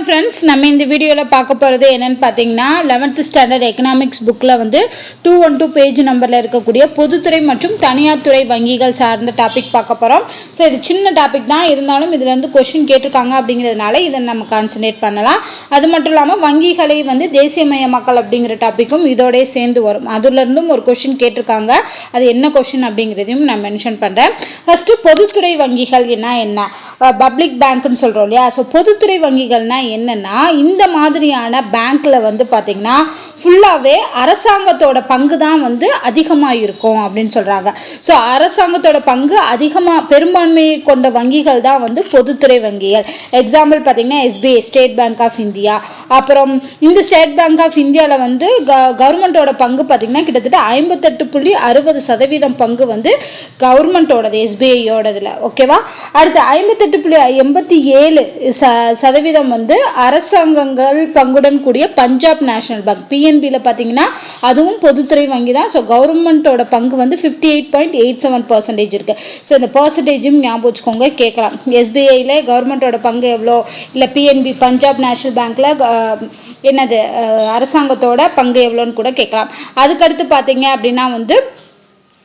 Friends நம்ம இந்த வீடியோவில் பார்க்க போகிறது என்னன்னு பார்த்தீங்கன்னா லெவன்த்து ஸ்டாண்டர்ட் எக்கனாமிக்ஸ் புக்கில் வந்து டூ ஒன் டூ பேஜ் நம்பரில் இருக்கக்கூடிய பொதுத்துறை மற்றும் தனியார் துறை வங்கிகள் சார்ந்த டாபிக் பார்க்க போகிறோம் ஸோ இது சின்ன டாபிக் தான். இருந்தாலும் இதில் வந்து கொஷின் கேட்டிருக்காங்க அப்படிங்கிறதுனால இதை நம்ம கான்சன்ட்ரேட் பண்ணலாம். அது மட்டும் இல்லாமல் வங்கிகளை வந்து தேசியமயமாக்கல் அப்படிங்கிற டாப்பிக்கும் இதோடய சேர்ந்து வரும். அதுலேருந்தும் ஒரு கொஷின் கேட்டிருக்காங்க. அது என்ன கொஷின் அப்படிங்கிறதையும் நான் மென்ஷன் பண்ணுறேன் ஃபஸ்ட்டு பொதுத்துறை வங்கிகள் என்ன என்ன? பப்ளிக் பேங்க்னு சொல்கிறோம் இல்லையா? ஸோ பொதுத்துறை வங்கிகள்னா என்னன்னா இந்த மாதிரியான பேங்க்கில் வந்து பார்த்தீங்கன்னா ஃபுல்லாகவே அரசாங்கத்தோட பங்கு தான் வந்து அதிகமாக இருக்கும் அப்படின்னு சொல்கிறாங்க ஸோ அரசாங்கத்தோட பங்கு அதிகமாக பெரும்பான்மையை கொண்ட வங்கிகள் தான் வந்து பொதுத்துறை வங்கிகள். எக்ஸாம்பிள் பார்த்தீங்கன்னா SBI State Bank of India அப்புறம் இந்த ஸ்டேட் பேங்க் ஆஃப் இந்தியாவில் வந்து கவர்மெண்ட்டோட பங்கு பார்த்தீங்கன்னா கிட்டத்தட்ட ஐம்பத்தெட்டு புள்ளி அறுபது சதவீதம் பங்கு வந்து கவர்மெண்ட்டோடது எஸ்பிஐயோடதில் ஓகேவா அடுத்து ஐம்பத்தெட்டு புள்ளி எண்பத்தி ஏழு ச சதவீதம் வந்து அரசாங்கங்கள் பங்குடன் கூடிய பஞ்சாப் நேஷனல் பேங்க் பிஎன்பியில் பார்த்தீங்கன்னா அதுவும் பொதுத்துறை வங்கி தான். ஸோ கவர்மெண்ட்டோட பங்கு வந்து fifty eight point eight seven percentage இருக்குது ஸோ இந்த பர்சன்டேஜும் ஞாபகம் வச்சுக்கோங்க கேட்கலாம். எஸ்பிஐயில் கவர்மெண்ட்டோட பங்கு எவ்வளோ? இல்லை பிஎன்பி பஞ்சாப் நேஷனல் பேங்க்கில் என்னது அரசாங்கத்தோட பங்கு எவ்வளோன்னு கூட கேட்கலாம். அதுக்கடுத்து பார்த்தீங்க அப்படின்னா வந்து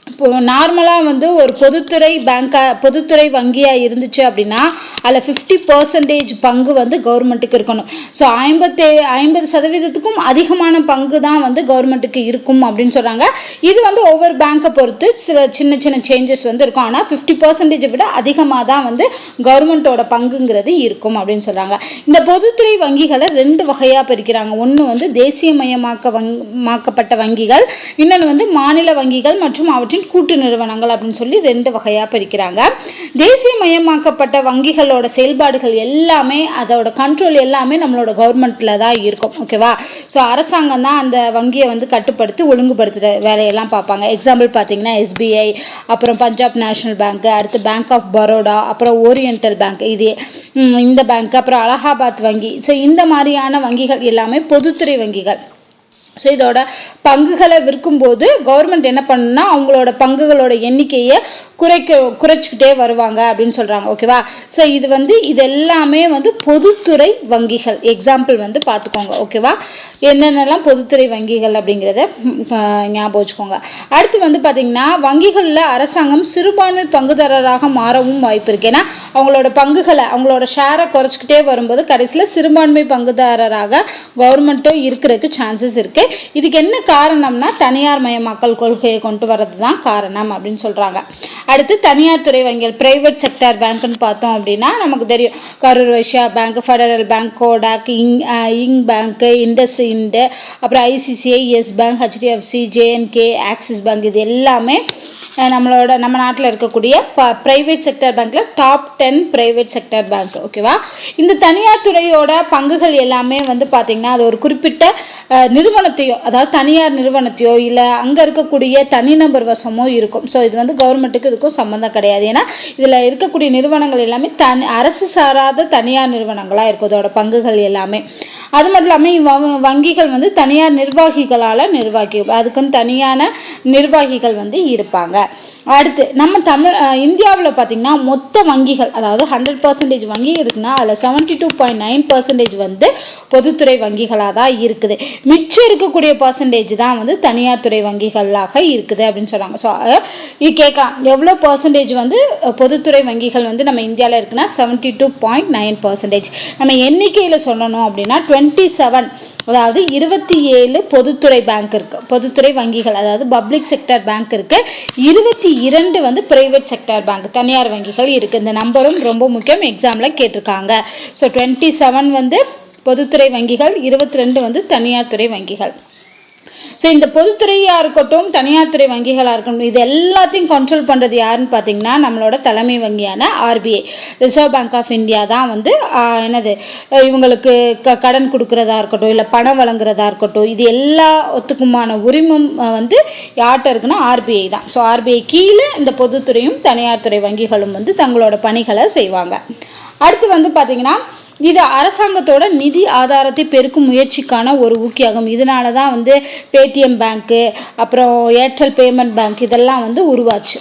இப்போ நார்மலாக வந்து ஒரு பொதுத்துறை பேங்காக பொதுத்துறை வங்கியாக இருந்துச்சு அப்படின்னா அதில் ஃபிஃப்டி பர்சன்டேஜ் பங்கு வந்து கவர்மெண்ட்டுக்கு இருக்கணும். ஸோ ஐம்பத்தே ஐம்பது சதவீதத்துக்கும் அதிகமான பங்கு தான் வந்து கவர்மெண்ட்டுக்கு இருக்கும் அப்படின்னு சொல்கிறாங்க இது வந்து ஒவ்வொரு பேங்க்கை பொறுத்து சில சின்ன சின்ன சேஞ்சஸ் வந்து இருக்கும். ஆனால் ஃபிஃப்டி பர்சன்டேஜை விட அதிகமாக தான் வந்து கவர்மெண்ட்டோட பங்குங்கிறது இருக்கும் அப்படின்னு சொல்கிறாங்க இந்த பொதுத்துறை வங்கிகளை ரெண்டு வகையாக பிரிக்கிறாங்க. ஒன்று வந்து தேசியமயமாக்க வங் மாக்கப்பட்ட வங்கிகள் இன்னொன்று வந்து மாநில வங்கிகள் மற்றும் அவற்றின் கூட்டு நிறுவனங்கள் அப்படின்னு சொல்லி ரெண்டு வகையாக பிரிக்கிறாங்க. தேசியமயமாக்கப்பட்ட வங்கிகளோட செயல்பாடுகள் எல்லாமே அதோட கண்ட்ரோல் எல்லாமே நம்மளோட கவர்மெண்ட்ல தான் இருக்கும். ஓகேவா ஸோ அரசாங்கம் தான் அந்த வங்கியை வந்து கட்டுப்படுத்தி ஒழுங்குபடுத்துகிற வேலையெல்லாம் பார்ப்பாங்க. எக்ஸாம்பிள் பார்த்தீங்கன்னா எஸ்பிஐ அப்புறம் பஞ்சாப் நேஷனல் பேங்க் அடுத்து பேங்க் ஆஃப் பரோடா அப்புறம் ஓரியன்டல் பேங்க் இது இந்த பேங்க் அப்புறம் அலகாபாத் வங்கி. ஸோ இந்த மாதிரியான வங்கிகள் எல்லாமே பொதுத்துறை வங்கிகள். ஸோ இதோட பங்குகளை விற்கும்போது கவர்மெண்ட் என்ன பண்ணுன்னா அவங்களோட பங்குகளோட எண்ணிக்கையை குறைக்க குறைச்சிக்கிட்டே வருவாங்க அப்படின்னு சொல்கிறாங்க ஓகேவா ஸோ இது வந்து இது எல்லாமே வந்து பொதுத்துறை வங்கிகள். எக்ஸாம்பிள் வந்து பார்த்துக்கோங்க. ஓகேவா என்னென்னலாம் பொதுத்துறை வங்கிகள் அப்படிங்கிறத ஞாபகம் வச்சுக்கோங்க. அடுத்து வந்து பார்த்தீங்கன்னா வங்கிகளில் அரசாங்கம் சிறுபான்மை பங்குதாரராக மாறவும் வாய்ப்பு இருக்கு. ஏன்னா அவங்களோட பங்குகளை அவங்களோட ஷேரை குறைச்சிக்கிட்டே வரும்போது கடைசியில் சிறுபான்மை பங்குதாரராக கவர்மெண்ட்டும் இருக்கிறதுக்கு சான்சஸ் இருக்குது இருக்கு இதுக்கு என்ன காரணம்னா தனியார் மயமாக்கல் கொள்கையை கொண்டு வர்றது தான் காரணம் அப்படின்னு சொல்றாங்க. அடுத்து தனியார் துறை வங்கிகள் பிரைவேட் செக்டர் பேங்க்னு பார்த்தோம் அப்படின்னா நமக்கு தெரியும். Karur Vysya Bank Federal Bank Kotak ING ING Bank IndusInd அப்புறம் ICICI Yes Bank HDFC J and K Axis Bank இது எல்லாமே நம்மளோட நம்ம நாட்டில் இருக்கக்கூடிய ப்ரைவேட் செக்டர் பேங்க்ல top ten private sector bank ஓகேவா இந்த தனியார் துறையோட பங்குகள் எல்லாமே வந்து பார்த்தீங்கன்னா அது ஒரு குறிப்பிட்ட நிறுவனத்தையோ அதாவது தனியார் நிறுவனத்தையோ இல்லை அங்கே இருக்கக்கூடிய தனிநபர் வசமோ இருக்கும். ஸோ இது வந்து கவர்மெண்ட்டுக்கு இதுக்கும் சம்மந்தம் கிடையாது. ஏன்னா இதில் இருக்கக்கூடிய நிறுவனங்கள் எல்லாமே தனி அரசு சாராத தனியார் நிறுவனங்களாக இருக்கும் இதோட பங்குகள் எல்லாமே. அது மட்டும் இல்லாமல் வங்கிகள் வந்து தனியார் நிர்வாகிகளால் நிர்வாகி அதுக்குன்னு தனியான நிர்வாகிகள் வந்து இருப்பாங்க. அடுத்து நம்ம தமிழ் இந்தியாவில் பார்த்தீங்கன்னா மொத்த வங்கிகள் அதாவது ஹண்ட்ரட் பர்சன்டேஜ் வங்கி இருக்குன்னா அதில் seventy two point nine percentage வந்து பொதுத்துறை வங்கிகளாக தான் இருக்குது. மிச்சம் இருக்கக்கூடிய பர்சன்டேஜ் தான் வந்து தனியார் துறை வங்கிகளாக இருக்குது அப்படின்னு சொல்கிறாங்க ஸோ இது கேட்கலாம். எவ்வளோ பர்சன்டேஜ் வந்து பொதுத்துறை வங்கிகள் வந்து நம்ம இந்தியாவில் இருக்குன்னா seventy two point nine percentage நம்ம எண்ணிக்கையில் சொல்லணும் அப்படின்னா டுவெண்ட்டி செவன் அதாவது இருபத்தி ஏழு பொதுத்துறை பேங்க் இருக்குது பொதுத்துறை வங்கிகள் அதாவது பப்ளிக் செக்டர் பேங்க் இருக்குது இருபத்தி இரண்டு வந்து பிரைவேட் செக்டர் பேங்க் தனியார் வங்கிகள் இருக்குது இந்த நம்பரும் ரொம்ப முக்கியம். எக்ஸாமில் கேட்டிருக்காங்க. ஸோ டுவெண்ட்டி செவன் வந்து பொதுத்துறை வங்கிகள் இருபத்தி ரெண்டு வந்து தனியார் துறை வங்கிகள். ஸோ இந்த பொதுத்துறையாக இருக்கட்டும் தனியார் துறை வங்கிகளாக இருக்கட்டும் இது எல்லாத்தையும் கண்ட்ரோல் பண்ணுறது யாருன்னு பார்த்தீங்கன்னா நம்மளோட தலைமை வங்கியான RBI Reserve Bank of India தான் வந்து என்னது இவங்களுக்கு க கடன் கொடுக்குறதா இருக்கட்டும் இல்லை பணம் வழங்குறதா இருக்கட்டும் இது எல்லாத்துக்குமான உரிமம் வந்து யார்கிட்ட இருக்குன்னா ஆர்பிஐ தான். ஸோ ஆர்பிஐ கீழே இந்த பொதுத்துறையும் தனியார் துறை வங்கிகளும் வந்து தங்களோட பணிகளை செய்வாங்க. அடுத்து வந்து பார்த்தீங்கன்னா இது அரசாங்கத்தோட நிதி ஆதாரத்தை பெருக்கும் முயற்சிக்கான ஒரு ஊக்கியாகும். இதனால தான் வந்து பேடிஎம் பேங்க்கு அப்புறம் ஏர்டெல் பேமெண்ட் பேங்க் இதெல்லாம் வந்து உருவாச்சு.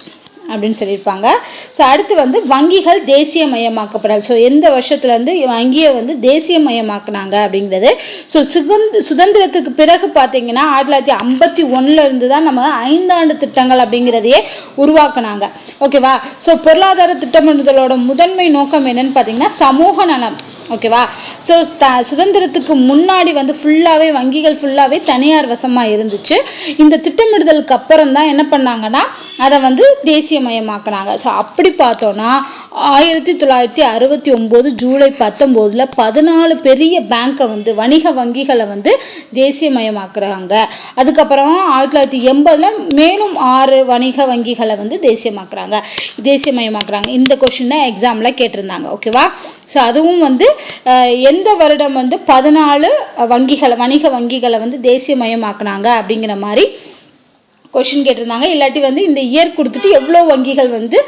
அப்படின்னு சொல்லியிருப்பாங்க. ஸோ அடுத்து வந்து வங்கிகள் தேசியமயமாக்கப்படல் ஸோ எந்த வருஷத்துலேருந்து வங்கியை வந்து தேசியமயமாக்குனாங்க அப்படிங்கிறது. ஸோ சுதந்திர சுதந்திரத்துக்கு பிறகு பார்த்தீங்கன்னா ஆயிரத்தி தொள்ளாயிரத்தி ஐம்பத்தி ஒன்னுல இருந்து தான் நம்ம ஐந்தாண்டு திட்டங்கள் அப்படிங்கிறதையே உருவாக்குனாங்க. ஓகேவா ஸோ பொருளாதார திட்டமிடுதலோட முதன்மை நோக்கம் என்னன்னு பார்த்தீங்கன்னா சமூக நலம். ஓகேவா ஸோ த சுதந்திரத்துக்கு முன்னாடி வந்து ஃபுல்லாகவே வங்கிகள் ஃபுல்லாகவே தனியார் வசமாக இருந்துச்சு. இந்த திட்டமிடுதலுக்கு அப்புறம் தான் என்ன பண்ணாங்கன்னா அதை வந்து தேசிய தேசியமயமாக்குனாங்க ஸோ அப்படி பார்த்தோன்னா ஆயிரத்தி தொள்ளாயிரத்தி அறுபத்தி ஒம்பது ஜூலை பத்தொம்போதில் பதினாலு பெரிய பேங்க்கை வந்து வணிக வங்கிகளை வந்து தேசியமயமாக்குறாங்க. அதுக்கப்புறம் ஆயிரத்தி தொள்ளாயிரத்தி எண்பதில் மேலும் ஆறு வணிக வங்கிகளை வந்து தேசியமாக்குறாங்க. தேசியமயமாக்குறாங்க. இந்த கொஷின் தான் எக்ஸாமில் கேட்டிருந்தாங்க. ஓகேவா ஸோ அதுவும் வந்து எந்த வருடம் வந்து பதினாலு வங்கிகளை வணிக வங்கிகளை வந்து தேசியமயமாக்குனாங்க அப்படிங்கிற மாதிரி கொஷின் கேட்டிருந்தாங்க. இல்லாட்டி வந்து இந்த இயர் கொடுத்துட்டு எவ்வளோ வங்கிகள் வந்து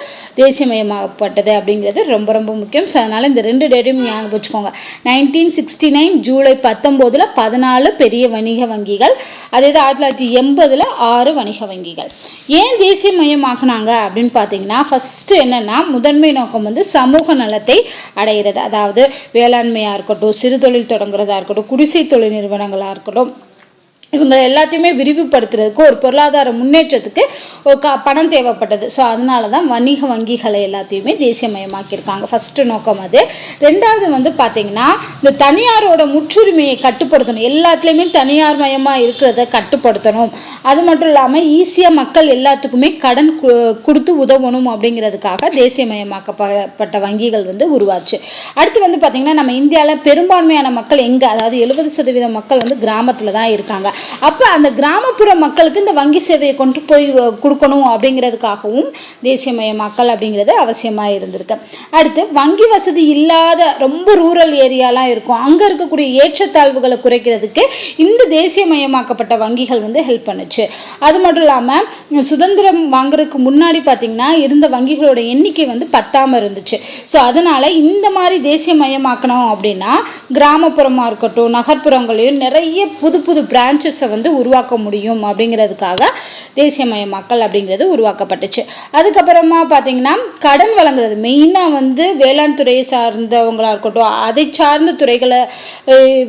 தேசியமயமாக்கப்பட்டது அப்படிங்கிறது ரொம்ப ரொம்ப முக்கியம். ஸோ அதனால் இந்த ரெண்டு டேட்டையும் ஞாபகம் வச்சுக்கோங்க. நைன்டீன் சிக்ஸ்டி நைன் ஜூலை பத்தொம்போதில் பதினாலு பெரிய வணிக வங்கிகள் அதே இது ஆயிரத்தி தொள்ளாயிரத்தி எண்பதில் ஆறு வணிக வங்கிகள். ஏன் தேசியமயமாக்குனாங்க அப்படின்னு பார்த்தீங்கன்னா ஃபஸ்ட்டு என்னென்னா முதன்மை நோக்கம் வந்து சமூக நலத்தை அடைகிறது அதாவது வேளாண்மையாக இருக்கட்டும் சிறு தொழில் தொடங்குறதா இருக்கட்டும் குடிசை தொழில் நிறுவனங்களாக இருக்கட்டும் இவங்க எல்லாத்தையுமே விரிவுபடுத்துறதுக்கு ஒரு பொருளாதார முன்னேற்றத்துக்கு ஒரு க பணம் தேவைப்பட்டது. ஸோ அதனால தான் வணிக வங்கிகளை எல்லாத்தையுமே தேசியமயமாக்கியிருக்காங்க. ஃபஸ்ட்டு நோக்கம் அது. ரெண்டாவது வந்து பார்த்தீங்கன்னா இந்த தனியாரோட முற்றுரிமையை கட்டுப்படுத்தணும். எல்லாத்துலேயுமே தனியார் மயமாக இருக்கிறத கட்டுப்படுத்தணும். அது மட்டும் இல்லாமல் ஈஸியாக மக்கள் எல்லாத்துக்குமே கடன் கொடுத்து உதவணும் அப்படிங்கிறதுக்காக தேசியமயமாக்கப்பட்ட வங்கிகள் வந்து உருவாச்சு. அடுத்து வந்து பார்த்தீங்கன்னா நம்ம இந்தியாவில் பெரும்பான்மையான மக்கள் எங்கே அதாவது எழுபது சதவீத மக்கள் வந்து கிராமத்தில் தான் இருக்காங்க. அப்போ அந்த கிராமப்புற மக்களுக்கு இந்த வங்கி சேவையை கொண்டு போய் கொடுக்கணும் அப்படிங்கிறதுக்காகவும் தேசியமயமாக்கல் அப்படிங்கிறது அவசியமாக இருந்திருக்கு. அடுத்து வங்கி வசதி இல்லாத ரொம்ப ரூரல் ஏரியாலாம் இருக்கும். அங்கே இருக்கக்கூடிய ஏற்றத்தாழ்வுகளை குறைக்கிறதுக்கு இந்த தேசியமயமாக்கப்பட்ட வங்கிகள் வந்து ஹெல்ப் பண்ணுச்சு. அது மட்டும் இல்லாமல் சுதந்திரம் வாங்குறதுக்கு முன்னாடி பார்த்தீங்கன்னா இருந்த வங்கிகளோட எண்ணிக்கை வந்து பத்தாமல் இருந்துச்சு. ஸோ அதனால இந்த மாதிரி தேசியமயமாக்கணும் அப்படின்னா கிராமப்புறமாக இருக்கட்டும் நகர்ப்புறங்களையும் நிறைய புது புது பிரான்ச்சஸ் பிஸ்னஸை வந்து உருவாக்க முடியும் அப்படிங்கிறதுக்காக தேசியமயமாக்கல் அப்படிங்கிறது உருவாக்கப்பட்டுச்சு. அதுக்கப்புறமா பார்த்தீங்கன்னா கடன் வழங்குறது. மெயினாக வந்து வேளாண் துறையை சார்ந்தவங்களாக இருக்கட்டும் அதை சார்ந்த துறைகளை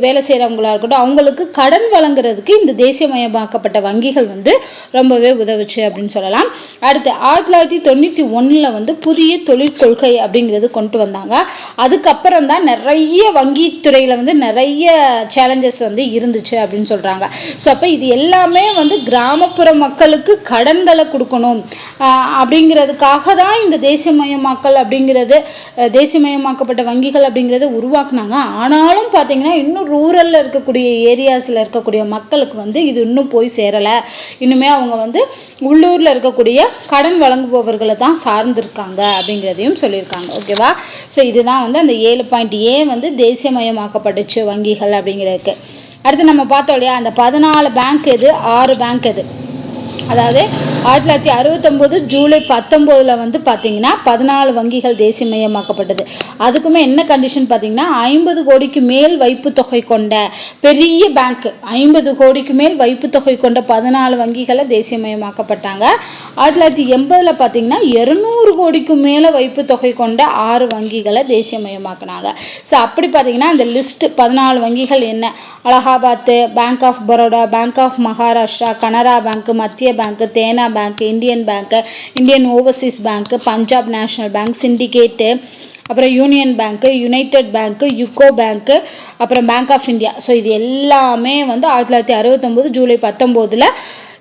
வேலை செய்கிறவங்களாக இருக்கட்டும் அவங்களுக்கு கடன் வழங்குறதுக்கு இந்த தேசியமயமாக்கப்பட்ட வங்கிகள் வந்து ரொம்பவே உதவுச்சு அப்படின்னு சொல்லலாம். அடுத்து ஆயிரத்தி தொள்ளாயிரத்தி தொண்ணூற்றி ஒன்றில் வந்து புதிய தொழிற்கொள்கை அப்படிங்கிறது கொண்டு வந்தாங்க. அதுக்கப்புறம் தான் நிறைய வங்கி துறையில் வந்து நிறைய சேலஞ்சஸ் வந்து இருந்துச்சு அப்படின்னு சொல்கிறாங்க ஸோ அப்போ இது எல்லாமே வந்து கிராமப்புற மக்களுக்கு கடன்களை கொடுக்கணும். அப்படிங்கிறதுக்காக தான் இந்த தேசியமயமாக்கல் அப்படிங்கிறது தேசியமயமாக்கப்பட்ட வங்கிகள் அப்படிங்கிறத உருவாக்குனாங்க. ஆனாலும் பார்த்தீங்கன்னா இன்னும் ரூரலில் இருக்கக்கூடிய ஏரியாஸில் இருக்கக்கூடிய மக்களுக்கு வந்து இது இன்னும் போய் சேரலை. இன்னுமே அவங்க வந்து உள்ளூரில் இருக்கக்கூடிய கடன் வழங்குபவர்களை தான் சார்ந்திருக்காங்க அப்படிங்கிறதையும் சொல்லியிருக்காங்க. ஓகேவா ஸோ இதுதான் வந்து அந்த ஏழு பாயிண்ட் ஏ வந்து தேசியமயமாக்கப்பட்டுச்சு வங்கிகள் அப்படிங்கிறதுக்கு. அடுத்து நம்ம பார்த்தோம் இல்லையா அந்த பதினாலு பேங்க் எது? ஆறு பேங்க் எது? அதாவது ஆயிரத்தி தொள்ளாயிரத்தி அறுபத்தொம்போது ஜூலை பத்தொம்போதில் வந்து பார்த்தீங்கன்னா பதினாலு வங்கிகள் தேசியமயமாக்கப்பட்டது அதுக்குமே என்ன கண்டிஷன் பார்த்தீங்கன்னா ஐம்பது கோடிக்கு மேல் வைப்பு தொகை கொண்ட பெரிய பேங்க் ஐம்பது கோடிக்கு மேல் வைப்பு தொகை கொண்ட பதினாலு வங்கிகளை தேசியமயமாக்கப்பட்டாங்க ஆயிரத்தி தொள்ளாயிரத்தி எண்பதில் பார்த்தீங்கன்னா இருநூறு கோடிக்கு மேலே வைப்பு தொகை கொண்ட ஆறு வங்கிகளை தேசியமயமாக்கினாங்க ஸோ அப்படி பார்த்தீங்கன்னா அந்த லிஸ்ட் பதினாலு வங்கிகள் என்ன? Allahabad bank of Baroda bank of Maharashtra Canara bank மத்திய bank Dena bank Indian bank Indian overseas bank Punjab national bank syndicate அப்புறம் union bank united bank UCO bank அப்புறம் பேங்க் ஆஃப் இந்தியா ஸோ இது எல்லாமே வந்து ஆயிரத்தி தொள்ளாயிரத்தி அறுபத்தொம்போது ஜூலை பத்தொம்போதில்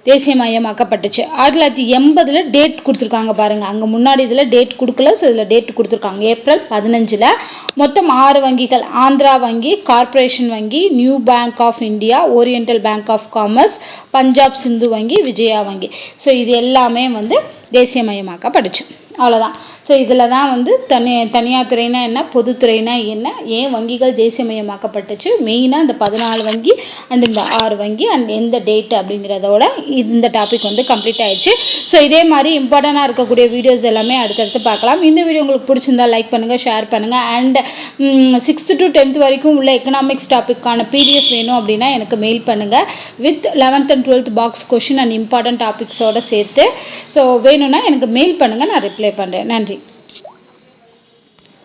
தேசியமயமாக்கப்பட்டுச்சு. ஆயிரத்தி தொள்ளாயிரத்தி எண்பதில் டேட் கொடுத்துருக்காங்க பாருங்கள் அங்கே முன்னாடி இதில் டேட் கொடுக்கல ஸோ இதில் டேட் கொடுத்துருக்காங்க. ஏப்ரல் பதினஞ்சில் மொத்தம் ஆறு வங்கிகள். ஆந்திரா வங்கி கார்ப்பரேஷன் வங்கி New Bank of India Oriental Bank of Commerce Punjab Sindh வங்கி விஜயா வங்கி. ஸோ இது எல்லாமே வந்து தேசியமயமாக்கப்பட்டுச்சு. அவ்வளோதான் ஸோ இதில் தான் வந்து தனி தனியார் துறைனா என்ன பொதுத்துறைனா என்ன ஏன் வங்கிகள் தேசியமயமாக்கப்பட்டுச்சு? மெயினாக இந்த பதினாலு வங்கி அண்ட் இந்த ஆறு வங்கி அண்ட் எந்த டேட் அப்படிங்கிறதோட இந்த டாபிக் வந்து கம்ப்ளீட் ஆயிடுச்சு. ஸோ இதே மாதிரி இம்பார்ட்டண்ட்டாக இருக்கக்கூடிய வீடியோஸ் எல்லாமே அடுத்தடுத்து பார்க்கலாம். இந்த வீடியோ உங்களுக்கு பிடிச்சிருந்தா லைக் பண்ணுங்கள் ஷேர் பண்ணுங்கள் அண்ட் சிக்ஸ்த்து டு டென்த் வரைக்கும் உள்ள எக்கனாமிக்ஸ் டாப்பிக்கான பிடிஎஃப் வேணும் அப்படின்னா எனக்கு மெயில் பண்ணுங்கள் with eleventh and twelfth box question and important டாபிக்ஸோட சேர்த்து. ஸோ வேணும்னா எனக்கு மெயில் பண்ணுங்கள் நான் ரிப்ளை பண்ணுறேன் நன்றி.